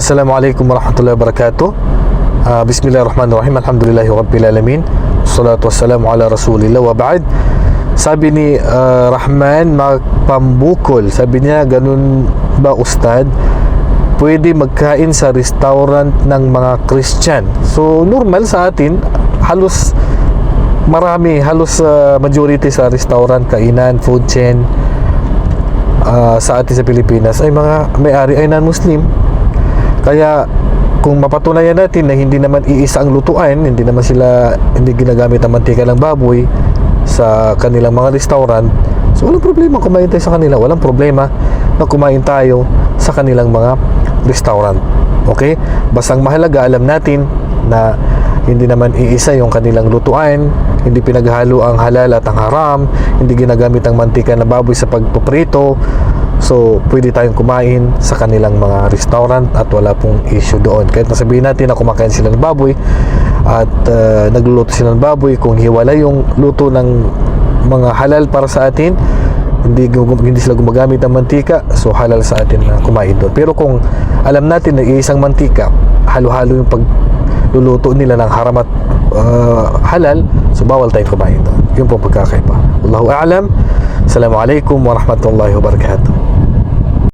Assalamualaikum warahmatullahi wabarakatuh. Uh, Bismillahirrahmanirrahim. Alhamdulillahi rabbil alamin. Salatu wassalamu ala Rasulillah wa ba'd. Sabi ni uh, Rahman magpambukol. Sabi niya ganun ba ustad? Pwede magkain sa restaurant ng mga Christian. So normal sa atin halos marami halos uh, majority sa restaurant, kainan, food chain uh, sa atin sa Pilipinas ay mga may-ari ay non-Muslim. Kaya kung mapatunayan natin na hindi naman iisa ang lutuan, hindi naman sila hindi ginagamit ang mantika ng baboy sa kanilang mga restaurant, so walang problema kumain tayo sa kanila, walang problema na kumain tayo sa kanilang mga restaurant. Okay? Basta ang mahalaga alam natin na hindi naman iisa yung kanilang lutuan, hindi pinaghalo ang halal at ang haram, hindi ginagamit ang mantika na baboy sa pagpuprito. So, pwede tayong kumain sa kanilang mga restaurant at wala pong issue doon. Kahit nasabihin natin na kumakain sila ng baboy at uh, nagluluto sila ng baboy, kung hiwala yung luto ng mga halal para sa atin, hindi hindi sila gumagamit ng mantika, so halal sa atin na kumain doon. Pero kung alam natin na isang mantika, halo-halo yung pagluluto nila ng haram at uh, halal, so bawal tayong kumain doon. Yun po pagkakaiba. Wallahu a'lam. Assalamualaikum warahmatullahi wabarakatuh.